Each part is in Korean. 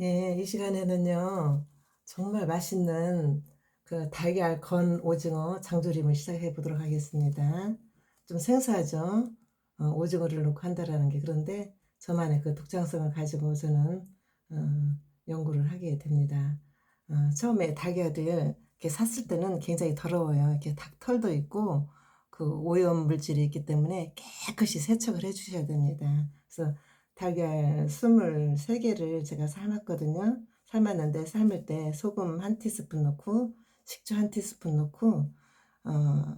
예, 이 시간에는요, 정말 맛있는 그 달걀 건 오징어 장조림을 시작해 보도록 하겠습니다. 좀 생소하죠? 어, 오징어를 넣고 한다라는 게 그런데 저만의 그 독창성을 가지고 저는 어, 연구를 하게 됩니다. 어, 처음에 달걀을 이렇게 샀을 때는 굉장히 더러워요. 이렇게 닭털도 있고 그 오염 물질이 있기 때문에 깨끗이 세척을 해 주셔야 됩니다. 그래서 달걀 23개를 제가 삶았거든요. 삶았는데 삶을 때 소금 한 티스푼 넣고 식초 한 티스푼 넣고 어,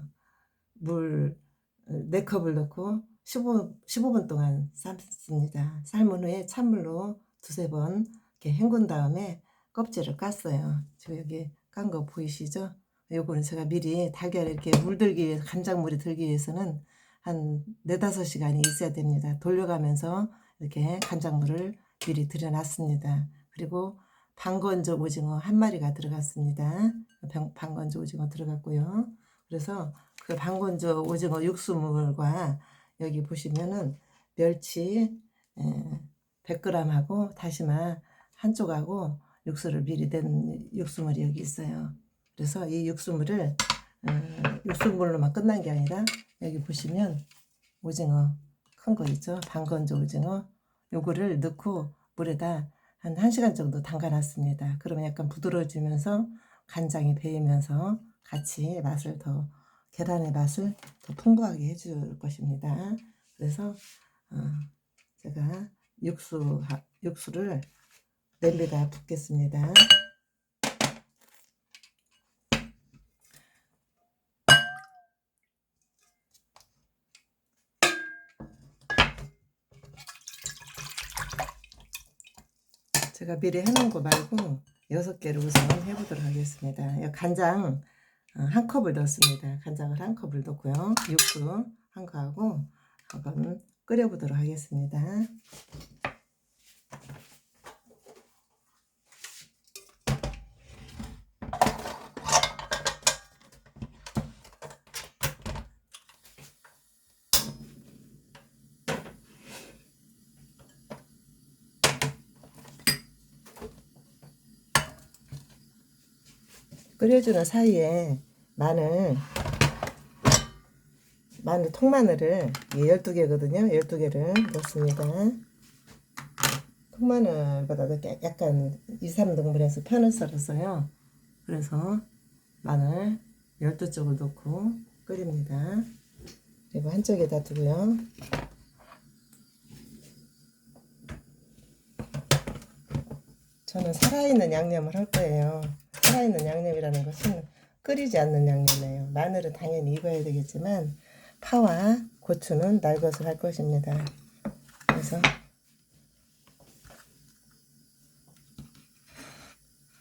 물 4컵을 넣고 15, 15분 동안 삶습니다. 삶은 후에 찬물로 두세 번 이렇게 헹군 다음에 껍질을 깠어요. 지금 여기 깐 거 보이시죠? 요거는 제가 미리 달걀에 이렇게 물들기 위해서 간장물이 들기 위해서는 한 네다섯 시간이 있어야 됩니다. 돌려가면서 이렇게 간장물을 미리 들여놨습니다. 그리고 방건조 오징어 한 마리가 들어갔습니다. 방- 방건조 오징어 들어갔고요. 그래서 그 방건조 오징어 육수물과 여기 보시면은 멸치 100g하고 다시마 한 쪽하고 육수를 미리 낸 육수물이 여기 있어요. 그래서 이 육수물을 어, 육수물로만 끝난 게 아니라 여기 보시면 오징어 큰 거 있죠? 방건조 오징어 요거를 넣고 물에다 한 1시간 정도 담가놨습니다. 그러면 약간 부드러워지면서 간장이 배이면서 같이 맛을 더 계란의 맛을 더 풍부하게 해줄 것입니다. 그래서 어, 제가 육수 육수를 냄비에다 붓겠습니다. 제가 미리 해놓은 거 말고 여섯 개를 우선 해보도록 하겠습니다. 간장 어, 한 컵을 넣습니다. 간장을 한 컵을 넣고요. 육수 한 거하고 한번 끓여보도록 하겠습니다. 끓여주는 사이에 마늘 마늘 통마늘을 12개거든요. 12개를 넣습니다. 통마늘보다도 약간 2, 3등분해서 편을 썰었어요. 그래서 마늘 12쪽을 넣고 끓입니다. 그리고 한쪽에다 두고요. 저는 살아있는 양념을 할 거예요 살아있는 양념이라는 것은 끓이지 않는 양념이에요. 마늘은 당연히 익어야 되겠지만 파와 고추는 날 것을 할 것입니다. 그래서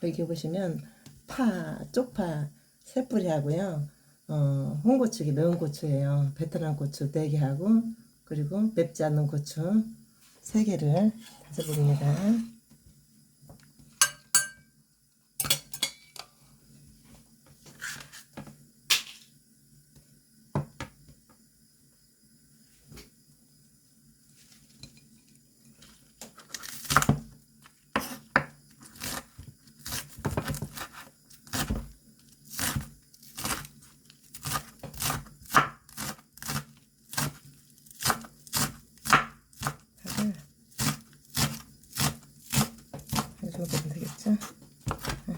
여기 보시면 파, 쪽파 세 뿌리 하고요. 어, 홍고추기 매운 고추예요. 베트남 고추 4개 하고 그리고 맵지 않는 고추 3개를 다져봅니다. 파를 이 정도면 되겠죠? 네.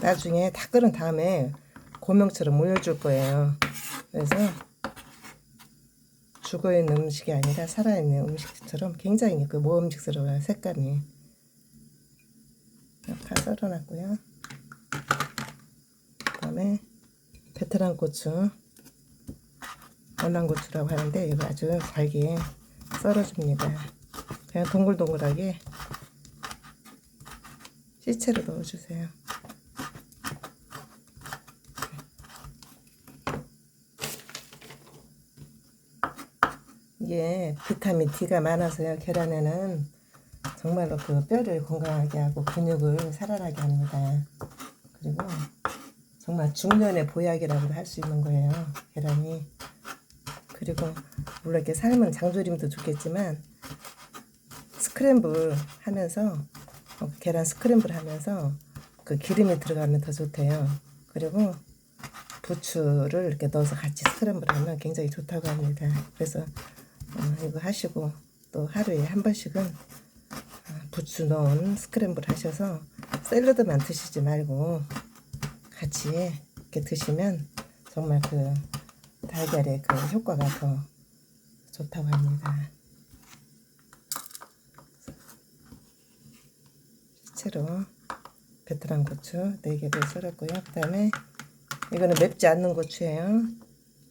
나중에 다 끓은 다음에 고명처럼 올려줄 거예요. 그래서 죽어있는 음식이 아니라 살아있는 음식처럼 굉장히 그 모음직스러워요 색감이 다 썰어놨고요 그 다음에 베트남 고추 월남 고추라고 하는데 이거 아주 잘게 썰어줍니다 그냥 동글동글하게 시체로 넣어주세요 이게 비타민 D가 많아서요. 계란에는 정말로 그 뼈를 건강하게 하고 근육을 살아나게 합니다. 그리고 정말 중년의 보약이라고도 할 수 있는 거예요. 계란이. 그리고 물론 이렇게 삶은 장조림도 좋겠지만 스크램블 하면서 어, 계란 스크램블 하면서 그 기름이 들어가면 더 좋대요. 그리고 부추를 이렇게 넣어서 같이 스크램블 하면 굉장히 좋다고 합니다. 그래서 어, 이거 하시고 또 하루에 한 번씩은 어, 부추 넣은 스크램블 하셔서 샐러드만 드시지 말고 같이 이렇게 드시면 정말 그 달걀의 그 효과가 더 좋다고 합니다. 채로 베트남 고추 4개를 썰었고요. 그 다음에 이거는 맵지 않는 고추예요.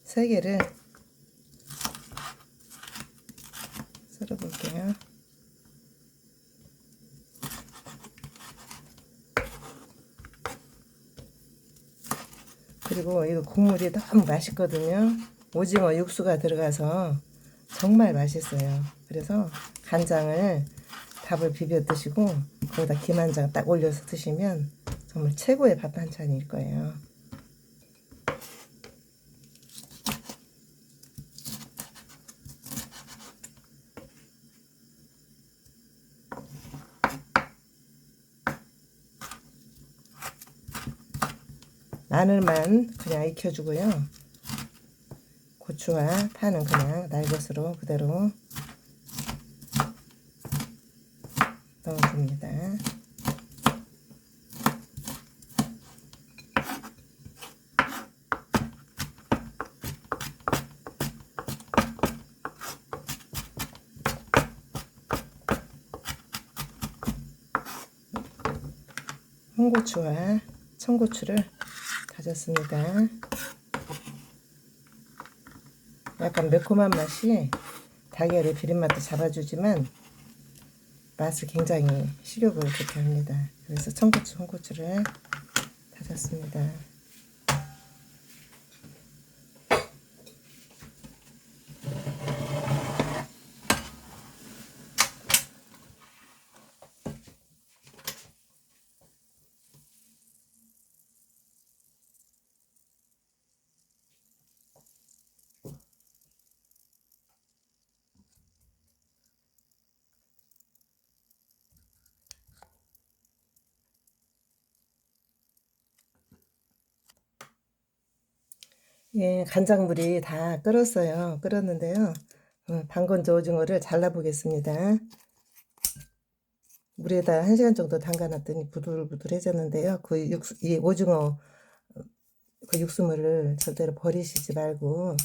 3개를 썰어볼게요. 그리고 이거 국물이 너무 맛있거든요. 오징어 육수가 들어가서 정말 맛있어요. 그래서 간장을 밥을 비벼 드시고 거기다 김 한 장 딱 올려서 드시면 정말 최고의 밥 반찬일 거예요. 마늘만 그냥 익혀주고요. 고추와 파는 그냥 날것으로 그대로 넣어줍니다. 홍고추와 청고추를 다졌습니다. 약간 매콤한 맛이 달걀의 비린맛도 잡아주지만 맛을 굉장히 식욕을 좋게 합니다. 그래서 청고추, 홍고추를 다졌습니다. 예, 간장물이 다 끓었어요. 끓었는데요. 어, 방건조 오징어를 잘라 보겠습니다. 물에다 1시간 정도 담가놨더니 부들부들해졌는데요. 그 육수, 이 오징어 그 육수물을 절대로 버리시지 말고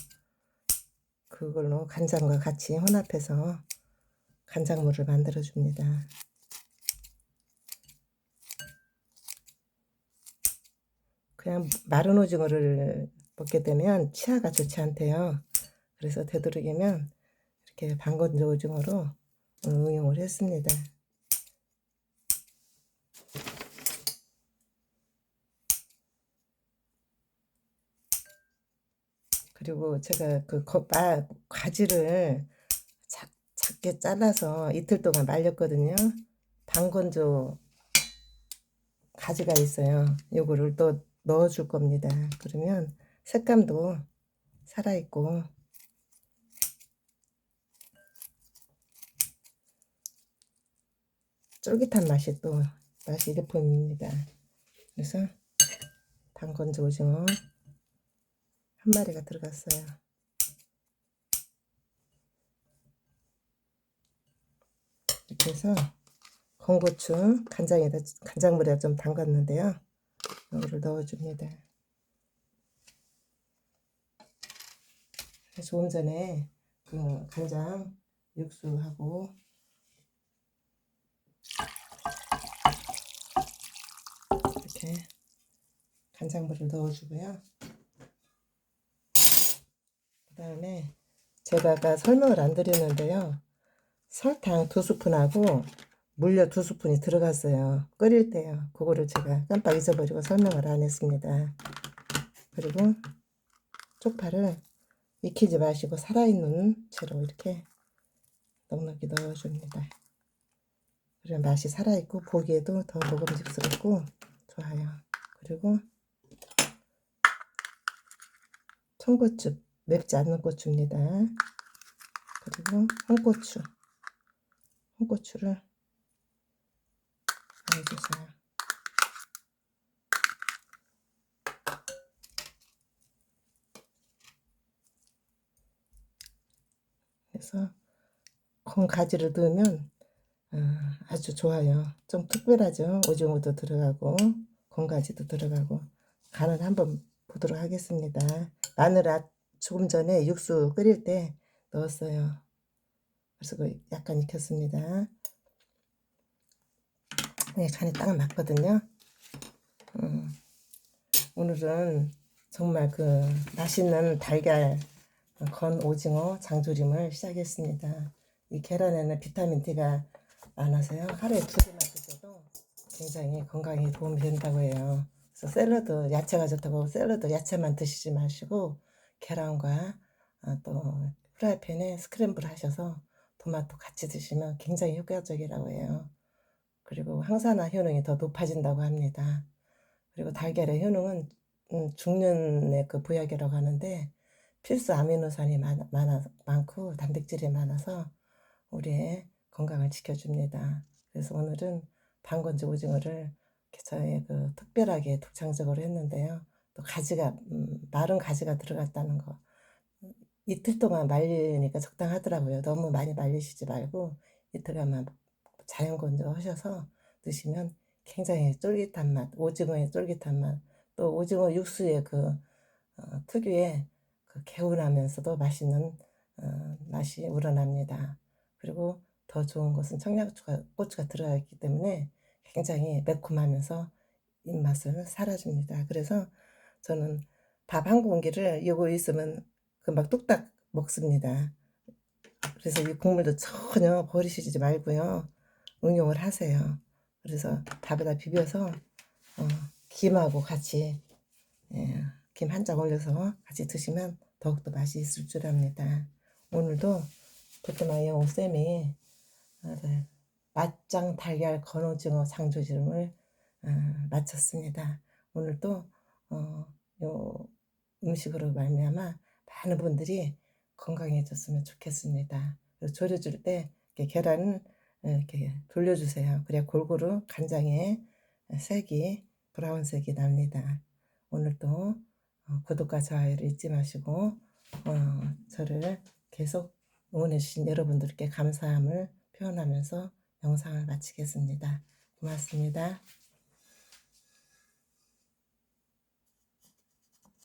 그걸로 간장과 같이 혼합해서 간장물을 만들어 줍니다. 그냥 마른 오징어를 먹게 되면 치아가 좋지 않대요. 그래서 되도록이면 이렇게 방건조 오징어로 응용을 했습니다. 그리고 제가 그 거, 마, 가지를 작, 작게 잘라서 이틀 동안 말렸거든요. 방건조 가지가 있어요. 요거를 또 넣어줄 겁니다. 그러면 색감도 살아있고 쫄깃한 맛이 또 맛이 일품입니다. 그래서 방건조 오징어 한 마리가 들어갔어요. 이렇게 해서 건고추 간장에다 간장물에 좀 담갔는데요. 이거를 넣어줍니다. 조금 전에 그 간장 육수하고 이렇게 간장물을 넣어주고요. 그 다음에 제가 설명을 안 드렸는데요. 설탕 두 스푼하고 물엿 두 스푼이 들어갔어요. 끓일 때요. 그거를 제가 깜빡 잊어버리고 설명을 안 했습니다. 그리고 쪽파를 익히지 마시고 살아있는 채로 이렇게 넉넉히 넣어줍니다. 그러면 맛이 살아있고 보기에도 더 먹음직스럽고 좋아요. 그리고 청고추 맵지 않는 고추입니다. 그리고 홍고추 홍고추를 많이 주세요. 그래서 건 가지를 넣으면 어, 아주 좋아요. 좀 특별하죠. 오징어도 들어가고 건가지도 들어가고 간을 한번 보도록 하겠습니다. 마늘 아 조금 전에 육수 끓일 때 넣었어요. 그래서 그 약간 익혔습니다. 네, 간이 딱 맞거든요. 음, 오늘은 정말 그 맛있는 달걀 건 오징어 장조림을 시작했습니다. 이 계란에는 비타민 D가 많아서요. 하루에 두 개만 드셔도 굉장히 건강에 도움이 된다고 해요. 그래서 샐러드 야채가 좋다고 샐러드 야채만 드시지 마시고 계란과 아, 또 프라이팬에 스크램블 하셔서 토마토 같이 드시면 굉장히 효과적이라고 해요. 그리고 항산화 효능이 더 높아진다고 합니다. 그리고 달걀의 효능은 음, 중년의 그 보약이라고 하는데 필수 아미노산이 많, 많아, 많고 단백질이 많아서 우리의 건강을 지켜줍니다. 그래서 오늘은 방건조 오징어를 저의 그 특별하게 독창적으로 했는데요. 또 가지가 음, 마른 가지가 들어갔다는 거 이틀 동안 말리니까 적당하더라고요. 너무 많이 말리시지 말고 이틀간만 자연 건조하셔서 드시면 굉장히 쫄깃한 맛, 오징어의 쫄깃한 맛, 또 오징어 육수의 그 어, 특유의 그 개운하면서도 맛있는 어, 맛이 우러납니다. 그리고 더 좋은 것은 청양고추가 고추가 들어가 있기 때문에 굉장히 매콤하면서 입맛을 살아줍니다. 그래서 저는 밥 한 공기를 이거 있으면 금방 뚝딱 먹습니다. 그래서 이 국물도 전혀 버리시지 말고요. 응용을 하세요. 그래서 밥에다 비벼서 어, 김하고 같이 예, 김 한 장 올려서 같이 드시면 더욱더 맛이 있을 줄 압니다. 오늘도 도토마이ong 쌤이 어, 네, 맛장 달걀 건오징어 장조림을 어, 마쳤습니다. 오늘도 어, 요 음식으로 말미암아 많은 분들이 건강해졌으면 좋겠습니다. 졸여줄 때 이렇게 계란을 이렇게 돌려주세요. 그래야 골고루 간장의 색이 브라운색이 납니다. 오늘도 어, 구독과 좋아요를 잊지 마시고 어, 저를 계속 응원해주신 여러분들께 감사함을 표현하면서 영상을 마치겠습니다. 고맙습니다.